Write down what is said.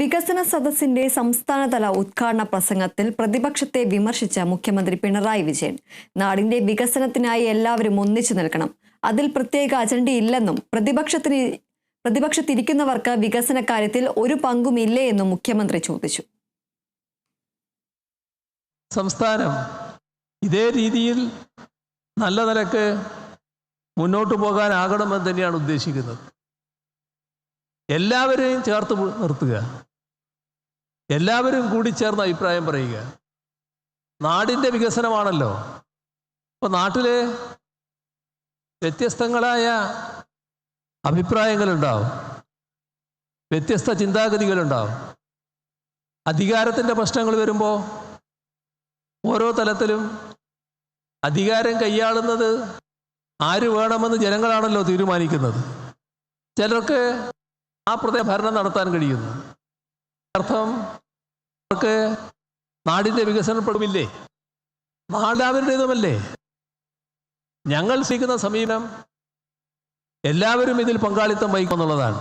വികസന സദസ്സിന്റെ സംസ്ഥാനതല ഉദ്ഘാടന പ്രസംഗത്തിൽ പ്രതിപക്ഷത്തെ വിമർശിച്ച മുഖ്യമന്ത്രി പിണറായി വിജയൻ. നാടിന്റെ വികസനത്തിനായി എല്ലാവരും ഒന്നിച്ചു നിൽക്കണം. അതിൽ പ്രത്യേക അജണ്ടയില്ലെന്നും പ്രതിപക്ഷത്തിന് പ്രതിപക്ഷത്തിരിക്കുന്നവർക്ക് വികസന കാര്യത്തിൽ ഒരു പങ്കുമില്ലേ എന്നും മുഖ്യമന്ത്രി ചോദിച്ചു. സംസ്ഥാനം ഇതേ രീതിയിൽ നല്ല നിലയ്ക്ക് മുന്നോട്ട് പോകാനാകണമെന്ന് തന്നെയാണ് ഉദ്ദേശിക്കുന്നത്. എല്ലാവരെയും ചേർത്ത് നിർത്തുക. എല്ലാവരും കൂടി ചേർന്ന് അഭിപ്രായം പറയുക. നാടിന്റെ വികസനമാണല്ലോ. അപ്പോൾ നാട്ടിലെ വ്യത്യസ്തങ്ങളായ അഭിപ്രായങ്ങളുണ്ടാവും. വ്യത്യസ്ത ചിന്താഗതികളുണ്ടാവും. അധികാരത്തിന്റെ പ്രശ്നങ്ങൾ വരുമ്പോൾ ഓരോ തലത്തിലും അധികാരം കൈയാളുന്നത് ആര് വേണമെന്ന് ജനങ്ങളാണല്ലോ തീരുമാനിക്കുന്നത്. ചിലർക്ക് ആ പ്രദേശ ഭരണം നടത്താൻ കഴിയുന്നു. അർത്ഥം അവർക്ക് നാടിന്റെ വികസനപ്പെടുമില്ലേ? നാടാവരുടേതുമല്ലേ ഞങ്ങൾ സ്വീകരിക്കുന്ന സമീപനം എല്ലാവരും ഇതിൽ പങ്കാളിത്തം വഹിക്കുന്നുള്ളതാണ്